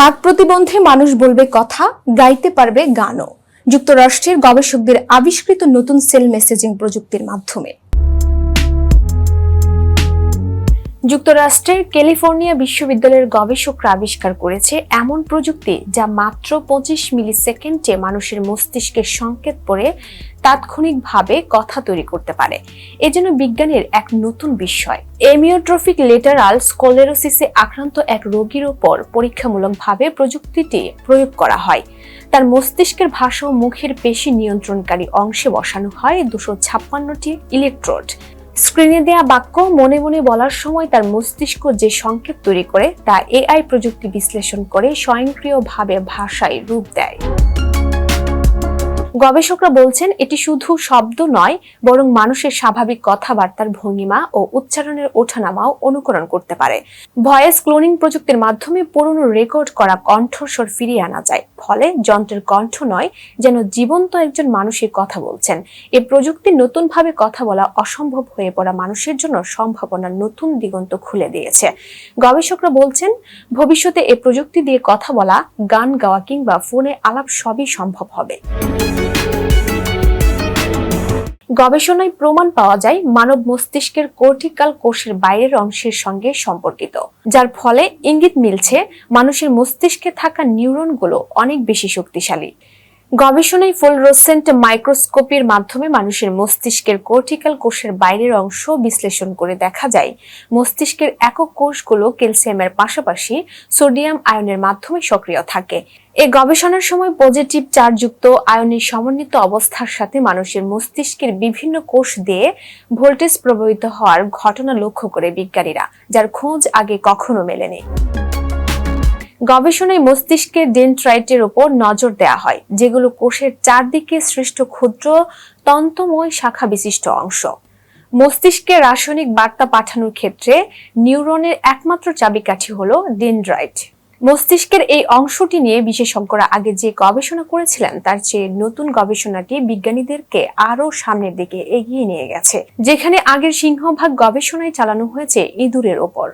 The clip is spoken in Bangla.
বাক প্রতিবন্ধে মানুষ বলবে কথা, গাইতে পারবে গানও। যুক্তরাষ্ট্রের গবেষকদের আবিষ্কৃত নতুন সেল মেসেজিং প্রযুক্তির মাধ্যমে। যুক্তরাষ্ট্রের ক্যালিফোর্নিয়া বিশ্ববিদ্যালয়ের গবেষকরা আবিষ্কার করেছে এমন প্রযুক্তি যা মাত্র পঁচিশ মিলি সেকেন্ডে মানুষের মস্তিষ্কের সংকেত পড়ে তাৎক্ষণিকভাবে কথা তৈরি করতে পারে। এজন্য বিজ্ঞানের এক নতুন বিষয় এমিওট্রফিক লেটারাল স্কলেরোসিসে আক্রান্ত এক রোগীর ওপর পরীক্ষামূলকভাবে প্রযুক্তিটি প্রয়োগ করা হয়। তার মস্তিষ্কের ভাষা মুখের পেশি নিয়ন্ত্রণকারী অংশে বসানো হয় দুশো ছাপ্পান্নটি ইলেকট্রোড। স্ক্রিনে দেয়া বাক্য মনে মনে বলার সময় তার মস্তিষ্ক যে সংকেত তৈরি করে তা এআই প্রযুক্তি বিশ্লেষণ করে স্বয়ংক্রিয়ভাবে ভাষায় রূপ দেয়। গবেষকরা বলছেন, এটি শুধু শব্দ নয়, বরং মানুষের স্বাভাবিক কথাবার্তার ভঙ্গিমা ও উচ্চারণের ওঠানামাও অনুকরণ করতে পারে। ভয়েস ক্লোনিং প্রযুক্তির মাধ্যমে পুরনো রেকর্ড করা কণ্ঠস্বর ফিরিয়ে আনা যায়, ফলে যন্ত্রের কণ্ঠ নয়, যেন জীবন্ত একজন মানুষের কথা বলছেন। এ প্রযুক্তি নতুনভাবে কথা বলা অসম্ভব হয়ে পড়া মানুষের জন্য সম্ভাবনার নতুন দিগন্ত খুলে দিয়েছে। গবেষকরা বলছেন, ভবিষ্যতে এ প্রযুক্তি দিয়ে কথা বলা, গান গাওয়া কিংবা ফোনে আলাপ সবই সম্ভব হবে। গবেষণায় প্রমাণ পাওয়া যায় মানব মস্তিষ্কের কর্টিকাল কোষের বাইরের অংশের সঙ্গে সম্পর্কিত, যার ফলে ইঙ্গিত মিলছে মানুষের মস্তিষ্কে থাকা নিউরনগুলো অনেক বেশি শক্তিশালী। গবেষণায় ফ্লোরোসেন্ট মাইক্রোস্কোপির মাধ্যমে মানুষের মস্তিষ্কের কর্টিক্যাল কোষের বাইরের অংশ বিশ্লেষণ করে দেখা যায়। মস্তিষ্কের একক কোষগুলো ক্যালসিয়ামের পাশাপাশি সোডিয়াম আয়নের মাধ্যমে সক্রিয় থাকে। এই গবেষণার সময় পজিটিভ চার্জযুক্ত আয়নের সমন্বিত অবস্থার সাথে মানুষের মস্তিষ্কের বিভিন্ন কোষ দিয়ে ভোল্টেজ প্রবাহিত হওয়ার ঘটনা লক্ষ্য করে বিজ্ঞানীরা, যার খোঁজ আগে কখনো মেলেনি। গবেষণায় মস্তিষ্কের ডেন্ট্রাইটের উপর নজর দেওয়া হয়, যেগুলো কোষের চারদিকে সৃষ্ট ক্ষুদ্র, তন্তময় শাখা বিশিষ্ট অংশ। মস্তিষ্কে রাসায়নিক বার্তা পাঠানোর ক্ষেত্রে নিউরনের একমাত্র চাবিকাঠি হলো ডেন্ড্রাইট। মস্তিষ্কের এই অংশটি নিয়ে বিশেষজ্ঞরা আগে যে গবেষণা করেছিলেন, তার চেয়ে নতুন গবেষণাটি বিজ্ঞানীদেরকে আরও সামনের দিকে এগিয়ে নিয়ে গেছে, যেখানে আগের সিংহভাগ গবেষণায় চালানো হয়েছে ইঁদুরের ওপর।